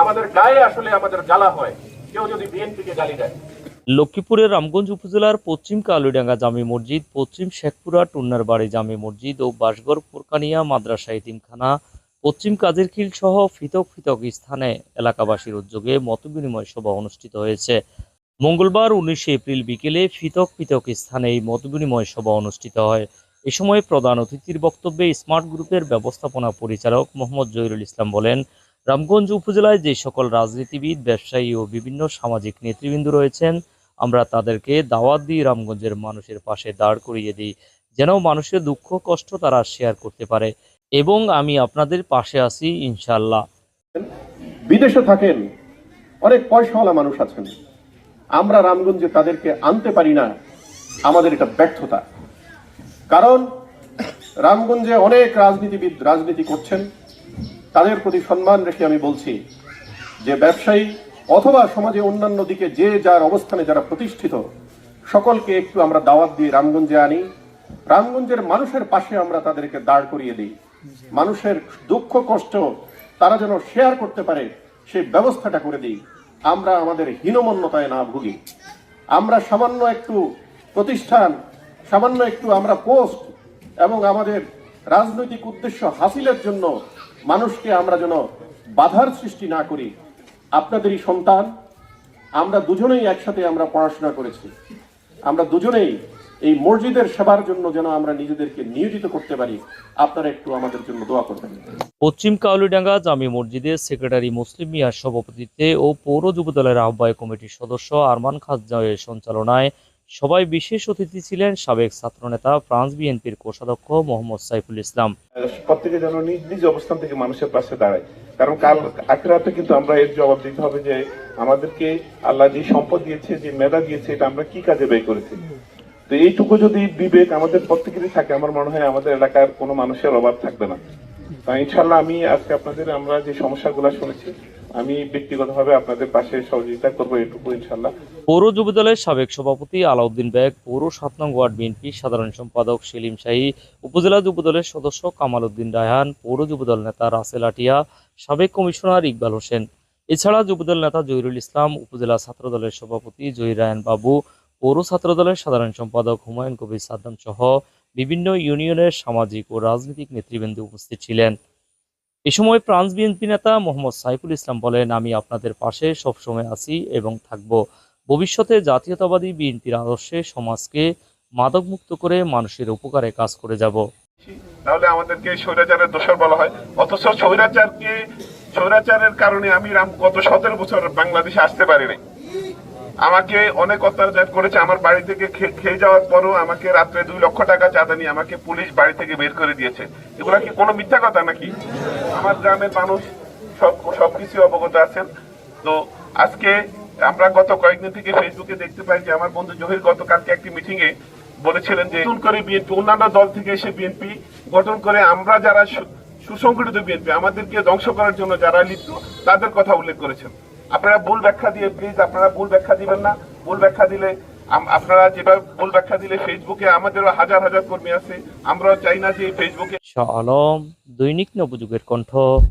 আমাদের গায়ে আসলে আমাদের জ্বালা হয়। কেউ যদি বিএনপিকে গালি দেয়। লক্ষ্মীপুরের রামগঞ্জ উপজেলার পশ্চিম কালুডাঙ্গা জামি মসজিদ, পশ্চিম শেখপুরা, টুন্নার বাড়ি জামি মসজিদ ও বাসগড় ফুরকানিয়া মাদ্রাসা ইতিমখানা পশ্চিম কাজেরখিল সহ পৃথক পৃথক স্থানে এলাকাবাসীর উদ্যোগে মতবিনিময় সভা অনুষ্ঠিত হয়েছে। মঙ্গলবার উনিশে এপ্রিল বিকেলে পৃথক পৃথক স্থানে এই মতবিনিময় সভা অনুষ্ঠিত হয়। এ সময় প্রধান অতিথির বক্তব্যে স্মার্ট গ্রুপের ব্যবস্থাপনা পরিচালক মোহাম্মদ জহিরুল ইসলাম বলেন রামগঞ্জ উপজেলায় যে সকল রাজনীতিবিদ, ব্যবসায়ী ও বিভিন্ন সামাজিক নেতৃবৃন্দ রয়েছেন, আমরা তাদেরকে দাওয়াত দিই রামগঞ্জের মানুষের পাশে দাঁড় করিয়ে দিই, যেন মানুষের দুঃখ, কষ্ট তারা শেয়ার করতে পারে। এবং আমি আপনাদের পাশে আছি ইনশাল্লাহ বিদেশে থাকেন, অনেক পয়সাওয়ালা মানুষ আছেন। আমরা রামগঞ্জে তাদেরকে আনতে পারি না, আমাদের এটা ব্যর্থতা। কারণ রামগঞ্জে অনেক রাজনীতিবিদ রাজনীতি করছেন তাদের প্রতি সম্মান রেখে আমি বলছি যে ব্যবসায়ী অথবা সমাজে অন্যান্য দিকে যে যার অবস্থানে যারা প্রতিষ্ঠিত, সকলকে একটু আমরা দাওয়াত দিয়ে রামগঞ্জে আনি। রামগঞ্জের মানুষের পাশে আমরা তাদেরকে দাঁড় করিয়ে দিই। মানুষের দুঃখ, কষ্ট তারা যেন শেয়ার করতে পারে সেই ব্যবস্থাটা করে দিই। আমরা আমাদের হীনমন্যতায় না ভুগি। আমরা সামান্য একটু প্রতিষ্ঠান, সামান্য একটু আমরা পোস্ট এবং আমাদের রাজনৈতিক উদ্দেশ্য হাসিলের জন্য মানুষকে আমরা যেন বাধার সৃষ্টি না করি। আপনাদেরই সন্তান, আমরা দুজনেই একসাথে আমরা পড়াশোনা করেছি। আমরা দুজনেই এই মসজিদের সেবার জন্য যেন আমরা নিজেদেরকে নিয়োজিত করতে পারি। আপনারা একটু আমাদের জন্য দোয়া করবেন। পশ্চিম কাউলিডাঙ্গা জামি মসজিদের সেক্রেটারি মুসলিম মিয়ার সভাপতিত্বে ও পৌর যুবদলের আহ্বায়ক কমিটির সদস্য আরমান খাজের সঞ্চালনায় সবাই বিশেষ অতিথি ছিলেন সাবেক ছাত্রনেতা ফ্রান্স বিএনপির কোষাধ্যক্ষ মোহাম্মদ সাইফুল ইসলাম। প্রত্যেকে যেন নিজ নিজ অবস্থান থেকে মানুষের পাশে দাঁড়ায়। কারণ কাল আখেরাতে কিন্তু আমরা এর জবাব দিতে হবে যে আমাদেরকে আল্লাহ যে সম্পদ দিয়েছে, যে মেধা দিয়েছে, এটা আমরা কি কাজে ব্যয় করেছি? তো এইটুকু যদি বিবেক আমাদের প্রত্যেকেরই থাকে, আমার মনে হয় আমাদের এলাকার কোনো মানুষের অভাব থাকবে না। ইনশাল্লাহ আমি আজকে আপনাদের আমরা যে সমস্যাগুলো শুনেছি আমি ব্যক্তিগতভাবে আপনাদের পাশে সহযোগিতা করব এটুকু ইনশাল্লাহ পৌর যুবদলের সাবেক সভাপতি আলাউদ্দিন বেগ, পৌর সাত নং ওয়ার্ড বিএনপি সাধারণ সম্পাদক সেলিম শাহী, উপজেলা যুবদলের সদস্য কামাল উদ্দিন রায়হান, পৌর যুবদল নেতা রাসেল আটিয়া, সাবেক কমিশনার ইকবাল হোসেন। এছাড়া যুবদল নেতা জহিরুল ইসলাম, উপজেলা ছাত্রদলের সভাপতি জহির রায়হান বাবু, পৌর ছাত্রদলের সাধারণ সম্পাদক হুমায়ুন কবির সাদ্দাম সহ বিভিন্ন ইউনিয়নের সামাজিক ও রাজনৈতিক নেতৃবৃন্দ উপস্থিত ছিলেন। এ সময় ফ্রান্স বিএনপি নেতা মোহাম্মদ সাইফুল ইসলাম বলেন, আমি আপনাদের পাশে সবসময় আছি এবং থাকব। ভবিষ্যতে জাতীয়তাবাদী বিএনপির আদর্শে সমাজকে মাদকমুক্ত করে মানুষের উপকারে কাজ করে যাব। তাহলে আমাদেরকে স্বৈরাচারের দোষর বলা হয়। অথচ স্বৈরাচারকে স্বৈরাচারের কারণে আমি রাম গত সতেরো বছর বাংলাদেশে আসতে পারি নাই আমাকে অনেক অত্যাচার করেছে, আমার বাড়ি থেকে খেয়ে যাওয়ার পরও আমাকে রাত্রে দুই লক্ষ টাকা চাঁদা নিয়ে আমাকে পুলিশ বাড়ি থেকে বের করে দিয়েছে। এগুলা কি কোনো মিথ্যা কথা নাকি? আমার গ্রামের মানুষ সব, সবকিছু অবগত আছেন। তো আজকে আমরা গত কয়েকদিন থেকে ফেসবুকে দেখতে পাই যে আমার বন্ধু জহির গতকালকে একটি মিটিং এ বলেছিলেন যে নতুন করে বিএনপি, অন্যান্য দল থেকে এসে বিএনপি গঠন করে আমরা যারা সুসংগঠিত বিএনপি, আমাদেরকে ধ্বংস করার জন্য যারা লিপ্ত, তাদের কথা উল্লেখ করেছেন। আপনারা ভুল ব্যাখ্যা দিয়ে প্লিজ আপনারা ভুল ব্যাখ্যা দিবেন না। ভুল ব্যাখ্যা দিলে আপনারা যেভাবে ভুল ব্যাখ্যা দিলে ফেসবুকে আমাদেরও হাজার হাজার কর্মী আছে। আমরাও চাই না যে ফেসবুকে সলম দৈনিক নবযুগের কণ্ঠ।